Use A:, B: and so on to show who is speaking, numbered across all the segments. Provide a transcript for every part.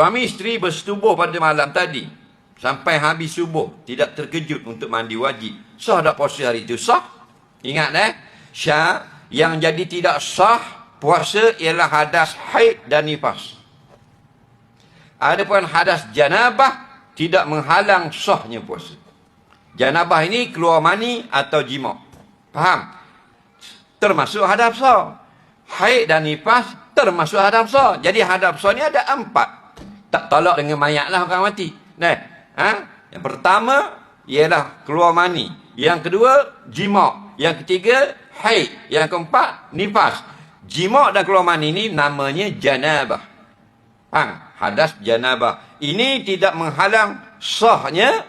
A: Suami isteri bersetubuh pada malam tadi. Sampai habis subuh. Tidak terkejut untuk mandi wajib. Sah tak puasa hari itu? Sah. Ingat eh. Syah. Yang jadi tidak sah puasa ialah hadas haid dan nifas. Adapun hadas janabah tidak menghalang sahnya puasa. Janabah ini keluar mani atau jima. Faham? Termasuk hadap sah. Haid dan nifas termasuk hadap sah. Jadi hadap sah ni ada empat. Tak tolak dengan mayat lah orang mati. Nah, ha? Yang pertama ialah keluar mani. Yang kedua, jima. Yang ketiga, haid. Yang keempat, nifas. Jima dan keluar mani ini namanya janabah. Faham? Hadas janabah. Ini tidak menghalang sahnya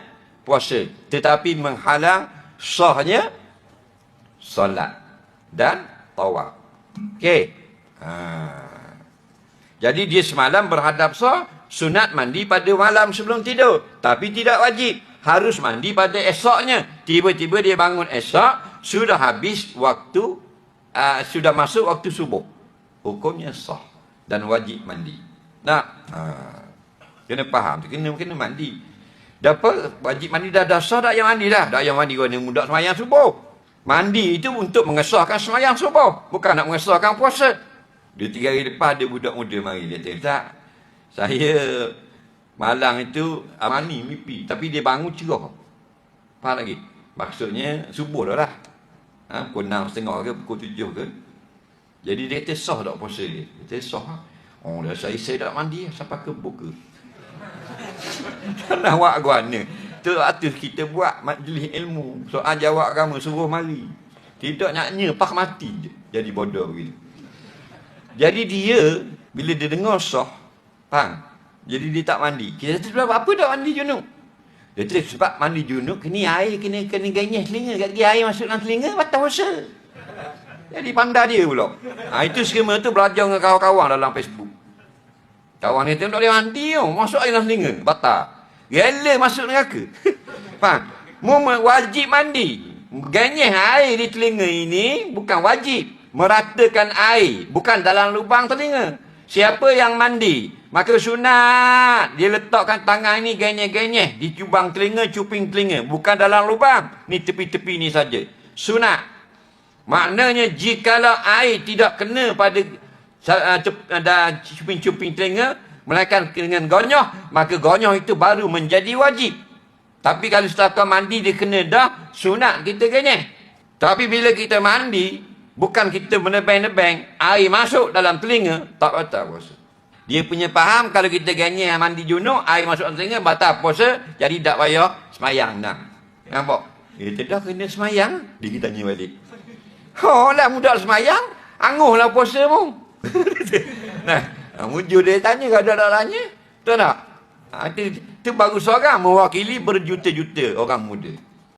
A: puasa. Tetapi menghalang sahnya solat dan tawaf. Okey. Ha. Jadi dia semalam berhadap sah, sunat mandi pada malam sebelum tidur. Tapi tidak wajib. Harus mandi pada esoknya. Tiba-tiba dia bangun esok, sudah habis waktu, uh, sudah masuk waktu subuh. Hukumnya sah dan wajib mandi. Nak? Ha. Kena faham. Kena, kena mandi. Dapat wajib mandi dah dasar tak yang mandi dah. Dah yang mandi kau ni mudah semayang subuh. Mandi itu untuk mengesahkan semayang subuh. Bukan nak mengesahkan puasa. Dia tiga hari lepas dia budak muda mari. Dia kata, tak. Saya malang itu amani, mimpi. Tapi dia bangun cerah. Faham lagi? Maksudnya subuh dah lah. Ha, pukul enam setengah ke, pukul tujuh ke. Jadi dia kata sah tak puasa dia. Dia kata sah. Oh, dah saya, saya tak mandi sampai ke buka. tak nak buat guana. Tu atus kita buat majlis ilmu. Soal jawab kamu suruh mari. Tidak naknya pak mati je. Jadi bodoh begitu. Jadi dia bila dia dengar sah, faham? Jadi dia tak mandi. Kita kata apa tak mandi junub? Dia kata sebab mandi junub kena air kena kena ganyah telinga. Kat air masuk dalam telinga batal puasa. Jadi pandai dia pula. Ha, itu skema tu belajar dengan kawan-kawan dalam Facebook. Kawan dia tak boleh mandi oh. Masuk air dalam telinga. Batal. Rela masuk neraka. Faham? Mu wajib mandi. Ganyeh air di telinga ini bukan wajib. Meratakan air. Bukan dalam lubang telinga. Siapa yang mandi? Maka sunat. Dia letakkan tangan ini ganyeh-ganyeh. Di cubang telinga, cuping telinga. Bukan dalam lubang. Ni tepi-tepi ni saja. Sunat. Maknanya jikalau air tidak kena pada uh, cuping-cuping telinga, Melainkan dengan gonyoh, maka gonyoh itu baru menjadi wajib. Tapi kalau setelah kau mandi, dia kena dah, sunat kita kenyeh. Tapi bila kita mandi, bukan kita menebang-nebang, air masuk dalam telinga, tak batal puasa. Dia punya faham, kalau kita kenyeh mandi junuk, air masuk dalam telinga, batal puasa, jadi tak payah semayang. Nah. Nampak? Eh, tidak kena semayang. Dia kita tanya balik. Oh, lah mudah semayang. Anguhlah puasa mu. nah, mujur dia tanya kalau ada orang tanya. Tahu tak? Ha, itu, itu baru seorang mewakili berjuta-juta orang muda.